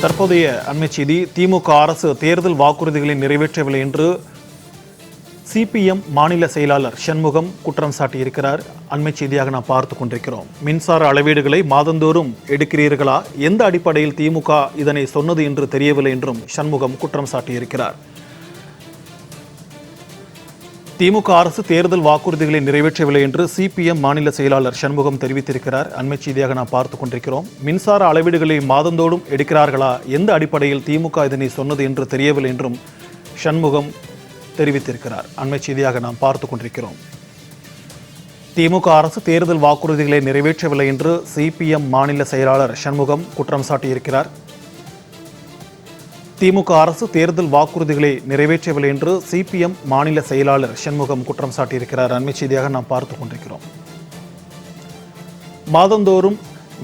தற்போதைய அண்மை செய்தி திமுக அரசு தேர்தல் வாக்குறுதிகளை நிறைவேற்றவில்லை என்று சிபிஎம் மாநில செயலாளர் சண்முகம் குற்றம் சாட்டியிருக்கிறார். அண்மை செய்தியாக நாம் பார்த்து கொண்டிருக்கிறோம். மின்சார அளவீடுகளை மாதந்தோறும் எடுக்கிறீர்களா? எந்த அடிப்படையில் திமுக இதனை சொன்னது என்று தெரியவில்லை என்றும் சண்முகம் குற்றம் சாட்டியிருக்கிறார். திமுக அரசு தேர்தல் வாக்குறுதிகளை நிறைவேற்றவில்லை என்று சிபிஎம் மாநில செயலாளர் சண்முகம் தெரிவித்திருக்கிறார். அண்மை செய்தியாக நாம் பார்த்து கொண்டிருக்கிறோம். மின்சார அளவீடுகளை மாதந்தோடும் எடுக்கிறார்களா? எந்த அடிப்படையில் திமுக இதனை சொன்னது என்று தெரியவில்லை என்றும் சண்முகம் தெரிவித்திருக்கிறார். அண்மை செய்தியாக நாம் பார்த்து கொண்டிருக்கிறோம். திமுக அரசு தேர்தல் வாக்குறுதிகளை நிறைவேற்றவில்லை என்று சிபிஎம் மாநில செயலாளர் சண்முகம் குற்றம் சாட்டியிருக்கிறார். திமுக அரசு தேர்தல் வாக்குறுதிகளை நிறைவேற்றவில்லை என்று சிபிஎம் மாநில செயலாளர் சண்முகம் குற்றம் சாட்டியிருக்கிறார். அண்மை செய்தியாக நாம் பார்த்து கொண்டிருக்கிறோம். மாதந்தோறும்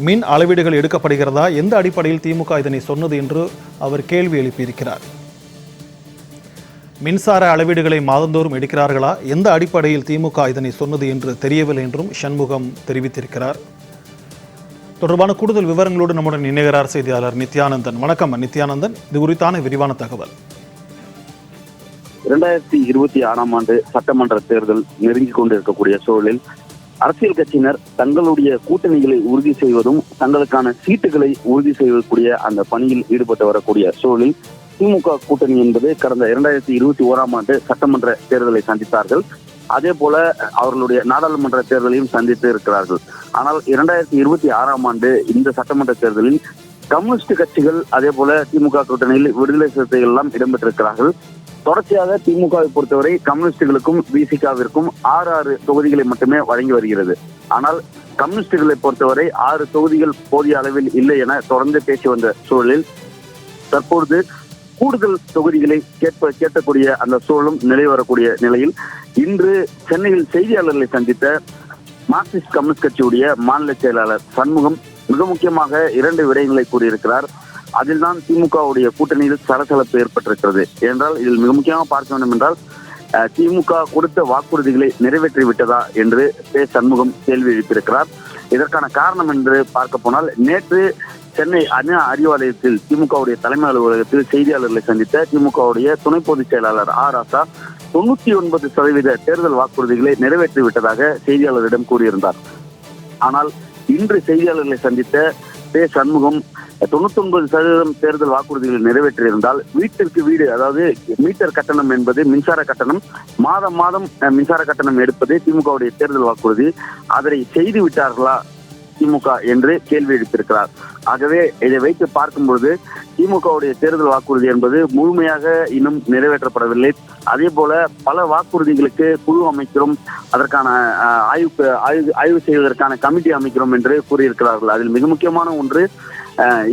மின் அளவீடுகள் எடுக்கப்படுகிறதா? எந்த அடிப்படையில் திமுக இதனை சொன்னது என்று அவர் கேள்வி எழுப்பியிருக்கிறார். மின்சார அளவீடுகளை மாதந்தோறும் எடுக்கிறார்களா? எந்த அடிப்படையில் திமுக இதனை சொன்னது என்று தெரியவில்லை என்றும் சண்முகம் தெரிவித்திருக்கிறார். தொடர்பான கூடுதல் விவரங்களோடு நம்முடன் இணைகிறார் செய்தியாளர் நித்யானந்தன். வணக்கம் நித்யானந்தன். இது குறித்தான விரிவான தகவல். இரண்டாயிரத்தி இருபத்தி ஆறாம் ஆண்டு சட்டமன்ற தேர்தல் நெருங்கிக் கொண்டிருக்கக்கூடிய சூழலில் அரசியல் கட்சியினர் தங்களுடைய கூட்டணிகளை உறுதி செய்வதும் தங்களுக்கான சீட்டுகளை உறுதி செய்வதற்குரிய அந்த பணியில் ஈடுபட்டு வரக்கூடிய சூழலில் திமுக கூட்டணி என்பது கடந்த இரண்டாயிரத்தி இருபத்தி ஓராம் ஆண்டு சட்டமன்ற தேர்தலை சந்தித்தார்கள். அதே போல அவர்களுடைய நாடாளுமன்ற தேர்தலையும் சந்தித்து இருக்கிறார்கள். ஆனால் இரண்டாயிரத்தி இருபத்தி ஆறாம் ஆண்டு இந்த சட்டமன்ற தேர்தலில் கம்யூனிஸ்ட் கட்சிகள் அதே போல திமுக கூட்டணியில் விடுதலை சிறுத்தைகள் எல்லாம் இடம்பெற்றிருக்கிறார்கள். தொடர்ச்சியாக திமுகவை பொறுத்தவரை கம்யூனிஸ்டுகளுக்கும் பிசிகாவிற்கும் ஆறு ஆறு தொகுதிகளை மட்டுமே வழங்கி வருகிறது. ஆனால் கம்யூனிஸ்டுகளை பொறுத்தவரை ஆறு தொகுதிகள் போதிய அளவில் இல்லை என தொடர்ந்து பேசி வந்த சூழலில் தற்பொழுது கூடுதல் தொகுதிகளை கேட்ப கேட்கக்கூடிய அந்த சூழலும் நிலை வரக்கூடிய நிலையில் இன்று சென்னையில் செய்தியாளர்களை சந்தித்த மார்க்சிஸ்ட் கம்யூனிஸ்ட் கட்சியுடைய மாநில செயலாளர் சண்முகம் மிக முக்கியமாக இரண்டு விடயங்களை கூறியிருக்கிறார். அதில் தான் திமுகவுடைய கூட்டணியில் சலசலப்பு ஏற்பட்டிருக்கிறது. என்றால் இதில் மிக முக்கியமாக பார்க்க வேண்டும் என்றால் திமுக கொடுத்த வாக்குறுதிகளை நிறைவேற்றி விட்டதா என்று பே சண்முகம் கேள்வி எழுப்பியிருக்கிறார். இதற்கான காரணம் என்று பார்க்க போனால் நேற்று சென்னை அண்ணா அறிவாலயத்தில் திமுகவுடைய தலைமை அலுவலகத்தில் செய்தியாளர்களை சந்தித்த திமுகவுடைய துணை பொதுச் செயலாளர் ஆர் ராசா தொண்ணூத்தி ஒன்பது சதவீத தேர்தல் வாக்குறுதிகளை நிறைவேற்றி விட்டதாக செய்தியாளரிடம் கூறியிருந்தார். ஆனால் இன்று செய்தியாளர்களை சந்தித்த பே சண்முகம் தொண்ணூத்தி ஒன்பது சதவீதம் தேர்தல் வாக்குறுதிகளை நிறைவேற்றியிருந்தால் வீட்டிற்கு வீடு அதாவது மீட்டர் கட்டணம் என்பது மின்சார கட்டணம் மாதம் மாதம் மின்சார கட்டணம் எடுப்பது திமுகவுடைய தேர்தல் வாக்குறுதி. அதனை செய்து விட்டார்களா திமுக என்று கேள்வி எழுப்பியிருக்கிறார். ஆகவே இதை வைத்து பார்க்கும்பொழுது திமுகவுடைய தேர்தல் வாக்குறுதி என்பது முழுமையாக இன்னும் நிறைவேற்றப்படவில்லை. அதே போல பல வாக்குறுதிகளுக்கு குழு அமைக்கிறோம் அதற்கான ஆய்வு ஆய்வு ஆய்வு செய்வதற்கான கமிட்டி அமைக்கிறோம் என்று கூறியிருக்கிறார்கள். அதில் மிக முக்கியமான ஒன்று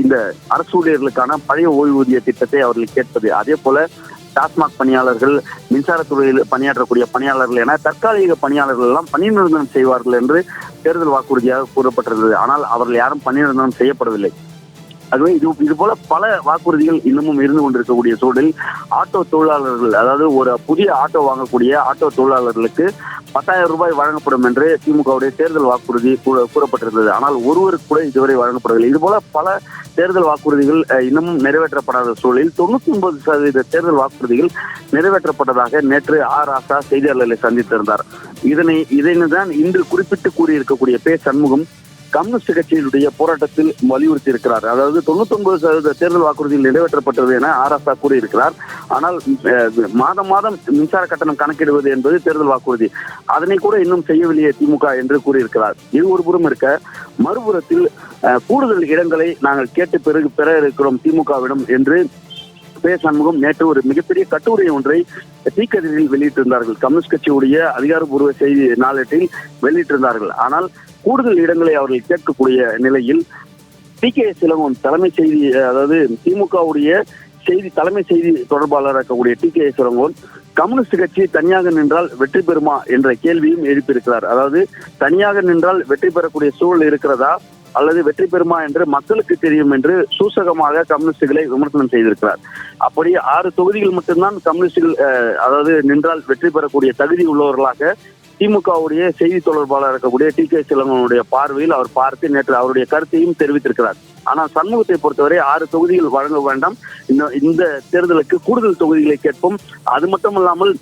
இந்த அரசு ஊழியர்களுக்கான பழைய ஓய்வூதிய திட்டத்தை அவர்கள் கேட்பது. அதே போல டாஸ்மாக் பணியாளர்கள் மின்சாரத்துறையில் பணியாற்றக்கூடிய பணியாளர்கள் என தற்காலிக பணியாளர்கள் எல்லாம் பணி நிறுவனம் செய்வார்கள் என்று தேர்தல் வாக்குறுதியாக கூறப்பட்டிருந்தது. ஆனால் அவர்கள் யாரும் பணி செய்யப்படவில்லை. அதுவே இது இது போல பல வாக்குறுதிகள் இன்னமும் இருந்து கொண்டிருக்கக்கூடிய சூழலில் ஆட்டோ தொழிலாளர்கள் அதாவது ஒரு புதிய ஆட்டோ வாங்கக்கூடிய ஆட்டோ தொழிலாளர்களுக்கு பத்தாயிரம் ரூபாய் வழங்கப்படும் என்று திமுகவுடைய தேர்தல் வாக்குறுதி கூறப்பட்டிருந்தது. ஆனால் ஒருவருக்கு கூட இதுவரை வழங்கப்படவில்லை. இது போல பல தேர்தல் வாக்குறுதிகள் இன்னமும் நிறைவேற்றப்படாத சூழலில் தொண்ணூத்தி ஒன்பது சதவீத தேர்தல் வாக்குறுதிகள் நிறைவேற்றப்பட்டதாக நேற்று ஆர் ஆசா செய்தியாளர்களை சந்தித்திருந்தார். இதனை இதனை தான் இன்று குறிப்பிட்டு கூறியிருக்கக்கூடிய பே சண்முகம் கம்யூனிஸ்ட் கட்சியினுடைய போராட்டத்தில் வலியுறுத்தி இருக்கிறார் அதாவது தொண்ணூத்தி ஒன்பது சதவீத தேர்தல் வாக்குறுதியில் நிறைவேற்றப்பட்டது என ஆராசா கூறியிருக்கிறார். ஆனால் மாதம் மாதம் மின்சார கட்டணம் கணக்கிடுவது என்பது தேர்தல் வாக்குறுதி. அதனை கூட இன்னும் செய்யவில்லையே திமுக என்று கூறியிருக்கிறார். இது ஒரு புறம் இருக்க மறுபுறத்தில் கூடுதல் இடங்களை நாங்கள் கேட்டு பெரு பெற இருக்கிறோம் திமுகவிடம் என்று பே சண்முகம் நேற்று ஒரு மிகப்பெரிய கட்டுரை ஒன்றை தீக்கதிரில் வெளியிட்டிருந்தார்கள். கம்யூனிஸ்ட் கட்சியுடைய அதிகாரப்பூர்வ செய்தி நாளேட்டில் வெளியிட்டிருந்தார்கள். ஆனால் கூடுதல் இடங்களை அவர்கள் கேட்கக்கூடிய நிலையில் டி கே சிலங்கோன் தலைமை செய்தி அதாவது திமுகவுடைய செய்தி தலைமை செய்தி தொடர்பாளராக இருக்கக்கூடிய டி கே சிலங்கோன் கம்யூனிஸ்ட் கட்சி தனியாக நின்றால் வெற்றி பெறுமா? என்ற கேள்வியும் எழுப்பியிருக்கிறார். அதாவது தனியாக நின்றால் வெற்றி பெறக்கூடிய சூழல் இருக்கிறதா? அல்லது வெற்றி பெறுமா என்று மக்களுக்கு தெரியும் என்று சூசகமாக கம்யூனிஸ்டுகளை விமர்சனம் செய்திருக்கிறார். அப்படி ஆறு தொகுதிகள் மட்டும்தான் கம்யூனிஸ்டுகள் அதாவது நின்றால் வெற்றி பெறக்கூடிய தகுதி உள்ளவர்களாக திமுகவுடைய செய்தி தொடர்பாளர் இருக்கக்கூடிய டி. கே. சிலங்கனுடைய பார்வையில் அவர் பார்த்து நேற்று அவருடைய கருத்தையும் தெரிவித்திருக்கிறார். ஆனால் சண்முகத்தை பொறுத்தவரை ஆறு தொகுதிகள் வழங்க வேண்டாம். இந்த- இந்த தேர்தலுக்கு கூடுதல் தொகுதிகளை கேட்போம். அது மட்டுமல்லாமல்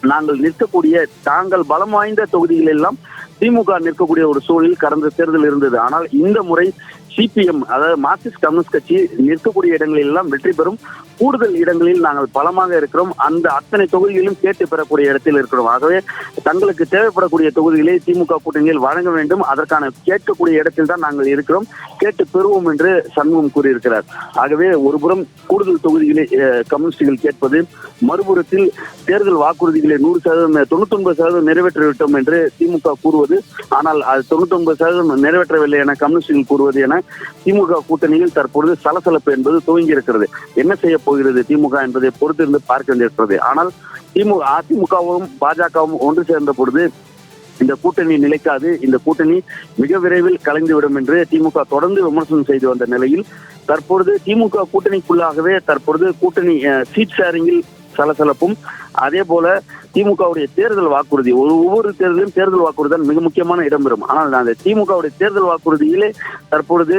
நாங்கள் நிற்கக்கூடிய தாங்கள் பலம் வாய்ந்த தொகுதிகள் எல்லாம் திமுக நிற்கக்கூடிய ஒரு சூழலில் கடந்த தேர்தல் இருந்தது. ஆனால் இந்த முறை சிபிஎம் அதாவது மார்க்சிஸ்ட் கம்யூனிஸ்ட் கட்சி நிற்கக்கூடிய இடங்களில் எல்லாம் வெற்றி பெறும். கூடுதல் இடங்களில் நாங்கள் பலமாக இருக்கிறோம். அந்த அத்தனை தொகுதிகளிலும் கேட்டு பெறக்கூடிய இடத்தில் இருக்கிறோம். ஆகவே தங்களுக்கு தேவைப்படக்கூடிய தொகுதிகளை திமுக கூட்டணியில் வழங்க வேண்டும். அதற்கான கேட்கக்கூடிய இடத்தில் தான் நாங்கள் இருக்கிறோம். கேட்டு பெறுவோம் என்று சண்முகம் கூறியிருக்கிறார். ஆகவே ஒருபுறம் கூடுதல் தொகுதிகளை கம்யூனிஸ்டுகள் கேட்பது மறுபுறத்தில் தேர்தல் வாக்குறுதிகளை நூறு சதவீதம் தொண்ணூத்தி ஒன்பது சதவீதம் நிறைவேற்றிவிட்டோம் என்று திமுக கூறுவது. ஆனால் அது தொண்ணூத்தி ஒன்பது சதவீதம் நிறைவேற்றவில்லை என கம்யூனிஸ்டுகள் கூறுவது என திமுக கூட்டணியில் தற்பொழுது சலசலப்பு என்பது துவங்கி இருக்கிறது என்ன செய்ய போகிறது திமுக என்பதை பொறுத்திருந்து பார்க்க வேண்டியிருக்கிறது. ஆனால் திமுக அதிமுகவும் பாஜகவும் ஒன்று சேர்ந்த பொழுது இந்த கூட்டணி நிலைக்காது. இந்த கூட்டணி மிக விரைவில் கலைந்துவிடும் என்று திமுக தொடர்ந்து விமர்சனம் செய்து வந்த நிலையில் தற்பொழுது திமுக கூட்டணிக்குள்ளாகவே தற்பொழுது கூட்டணி சீட் ஷேரிங்கில் சலசலப்பும். அதே போல திமுகவுடைய தேர்தல் வாக்குறுதி ஒரு ஒவ்வொரு தேர்தலும் தேர்தல் வாக்குறுதி தான் மிக முக்கியமான இடம்பெறும் ஆனால் அந்த திமுகவுடைய தேர்தல் வாக்குறுதியிலே தற்பொழுது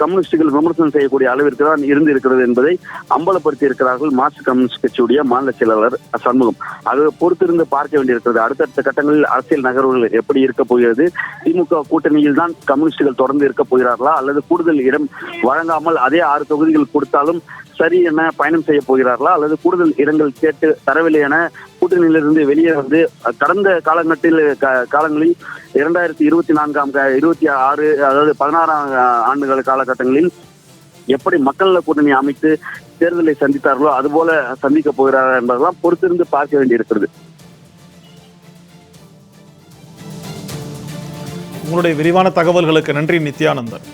கம்யூனிஸ்டுகள் விமர்சனம் செய்யக்கூடிய அளவிற்கு தான் இருந்து இருக்கிறது என்பதை அம்பலப்படுத்தி இருக்கிறார்கள் மார்க்சிஸ்ட் கம்யூனிஸ்ட் கட்சியுடைய மாநில செயலாளர் சண்முகம். அது பொறுத்திருந்து பார்க்க வேண்டியிருக்கிறது. அடுத்தடுத்த கட்டங்களில் அரசியல் நகர்வுகள் எப்படி இருக்க போகிறது? திமுக கூட்டணியில் தான் கம்யூனிஸ்டுகள் தொடர்ந்து இருக்க போகிறார்களா? அல்லது கூடுதல் இடம் வழங்காமல் அதே ஆறு தொகுதிகள் கொடுத்தாலும் சரி என பயணம் செய்ய போகிறார்களா? அல்லது கூடுதல் இடங்கள் கேட்டு தரவில்லை என கூட்டணியிலிருந்து வெளியே வந்து கடந்த காலகட்டத்தில் க- காலங்களில் இரண்டாயிரத்தி இருபத்தி நான்காம் இருபத்தி ஆறு அதாவது பதினாறாம் ஆண்டுகள் காலகட்டங்களில் எப்படி மக்கள் கூட்டணி அமைத்து தேர்தலை சந்தித்தார்களோ அதுபோல சந்திக்க போகிறார்கள் என்பதெல்லாம் பொறுத்திருந்து பார்க்க வேண்டியிருக்கிறது. உங்களுடைய விரிவான தகவல்களுக்கு நன்றி நித்யானந்தன்.